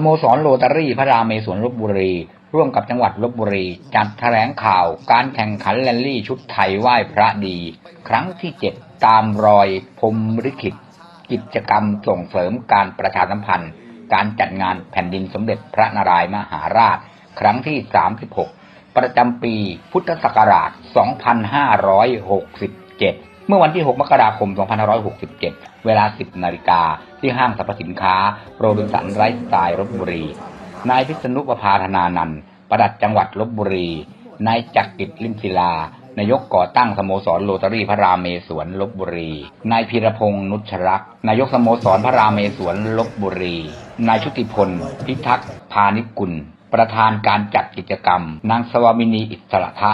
โมสรโรตารี่พระรามเมศวรลบบุรี ร่วมกับจังหวัดลบบุรี จัดแถลงข่าว การแข่งขันแรลลี่ชุดไทยไหว้พระดี ครั้งที่7ตามรอยพรมลิขิตกิจกรรมส่งเสริมการประชาสัมพันธ์ การจัดงานแผ่นดินสมเด็จพระนารายมหาราช ครั้งที่ 36 ประจำปีพุทธศักราช 2567 เมื่อวันที่ 6 มกราคม 2567 เวลา 10 นาฬิกา ที่ห้างสรรพสินค้า โรบินสันไรฟ์สไตล์ลบบุรี นายพิษณุประภาธนานันท์ประดัดจังหวัดลบบุรี นายจักริดลิมศิลา นายกก่อตั้งสโมสรโรตารี่พระรามเมศวรลบบุรี นายพีรพงษ์นุชรักษ์นายกสโมสรพระรามเมศวรลบบุรี นายชุติพล พิทักษ์พานิกุล ประธานการจัดกิจกรรม นางสวามินีอิสระทะ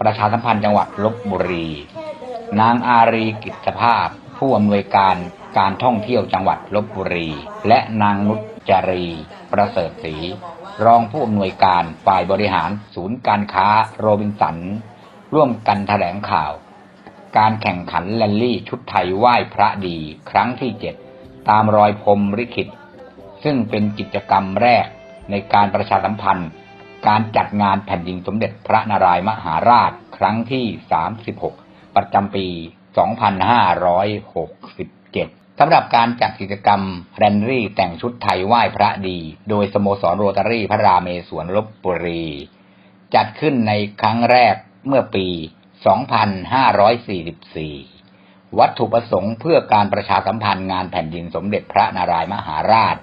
ประชาสัมพันธ์จังหวัดลบบุรี นางอารีกิจภาพ ผู้อำนวยการการท่องเที่ยวจังหวัดลบบุรี และนางนุชจรี ประเสริฐศรีรองผู้อำนวยการฝ่ายบริหารศูนย์การค้าโรบินสัน ร่วมกันแถลงข่าว การแข่งขันแรลลี่ชุดไทยไหว้พระดีครั้งที่7ตามรอยพรมลิขิต ซึ่งเป็นกิจกรรมแรกในการประชาสัมพันธ์ การจัดงานแผ่นดินสมเด็จพระนารายมหาราชครั้งที่ 36 ประจำปี 2567สำหรับการจัดกิจกรรมแรนรี่แต่งชุดไทยไหว้พระดี โดยสโมสรโรตารี่พระรามเมศวรลบบุรี จัดขึ้นในครั้งแรกเมื่อปี 2544 วัตถุประสงค์เพื่อการประชาสัมพันธ์งานแผ่นดินสมเด็จพระนารายมหาราช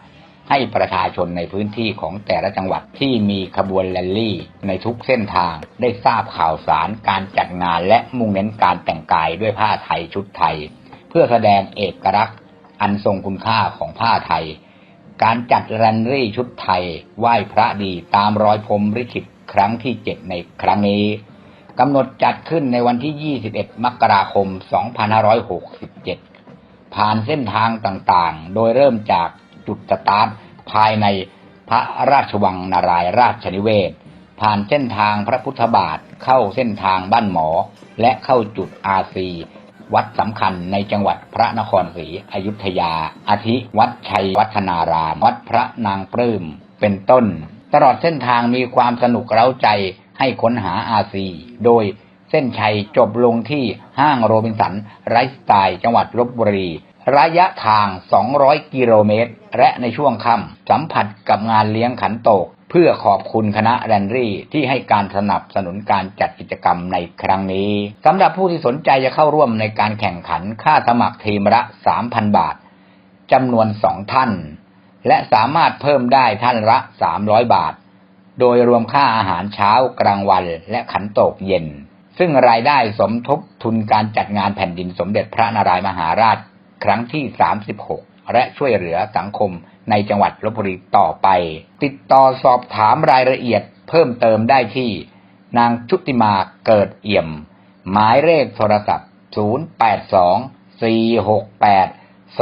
ให้ประชาชนในพื้นที่ของแต่ละจังหวัดที่มีขบวนแรลลี่ ในทุกเส้นทางได้ทราบข่าวสารการจัดงานและมุ่งเน้นการแต่งกายด้วยผ้าไทยชุดไทย เพื่อแสดงเอกลักษณ์อันทรงคุณค่าของผ้าไทย การจัดแรนรี่ชุดไทย ไหว้พระดีตามรอยพรมลิขิตครั้งที่7ในครั้งนี้กำหนดจัดขึ้นในวันที่ 21 มกราคม 2567 ผ่านเส้นทางต่างๆ โดยเริ่มจาก จุดสตาร์ทภายในพระราชวังนารายราชนิเวศ ผ่านเส้นทางพระพุทธบาทเข้าเส้นทางบ้านหมอ และเข้าจุดอาซีวัดสำคัญในจังหวัดพระนครศรีอยุธยา อาทิวัดชัยวัฒนาราม วัดพระนางปลื้ม เป็นต้น ตลอดเส้นทางมีความสนุกเร้าใจให้ค้นหาอาซีโดยเส้นชัยจบลงที่ห้างโรบินสันไรฟ์สไตล์จังหวัดลบบุรี ระยะทาง 200 กิโลเมตร และในช่วงค่ำสัมผัสกับงานเลี้ยงขันโตก เพื่อขอบคุณคณะแรนรี่ที่ให้การสนับสนุนการจัดกิจกรรมในครั้งนี้สำหรับผู้ที่สนใจจะเข้าร่วมในการแข่งขันค่าสมัครทีมละ 3,000 บาทจำนวนสองท่าน และสามารถเพิ่มได้ท่านละ 300 บาท โดยรวมค่าอาหารเช้ากลางวันและขันโตกเย็น ซึ่งรายได้สมทบทุนการจัดงานแผ่นดินสมเด็จพระนารายมหาราช ครั้งที่ 36 และช่วยเหลือสังคมในจังหวัดลบบุรีต่อไป ติดต่อสอบถามรายละเอียดเพิ่มเติมได้ที่ นางชุติมาเกิดเอี่ยม หมายเลขโทรศัพท์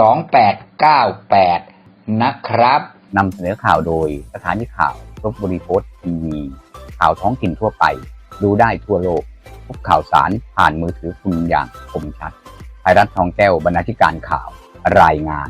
082-468-2898 นะครับนำเสนอข่าวโดยสถานีข่าวลบบุรีโพสต์ทีวีข่าวท้องถิ่นทั่วไป ดูได้ทั่วโลกพบข่าวสารผ่านมือถือคุณอย่างคมชัด ไทยรัฐทองแก้วบรรณาธิการข่าวรายงาน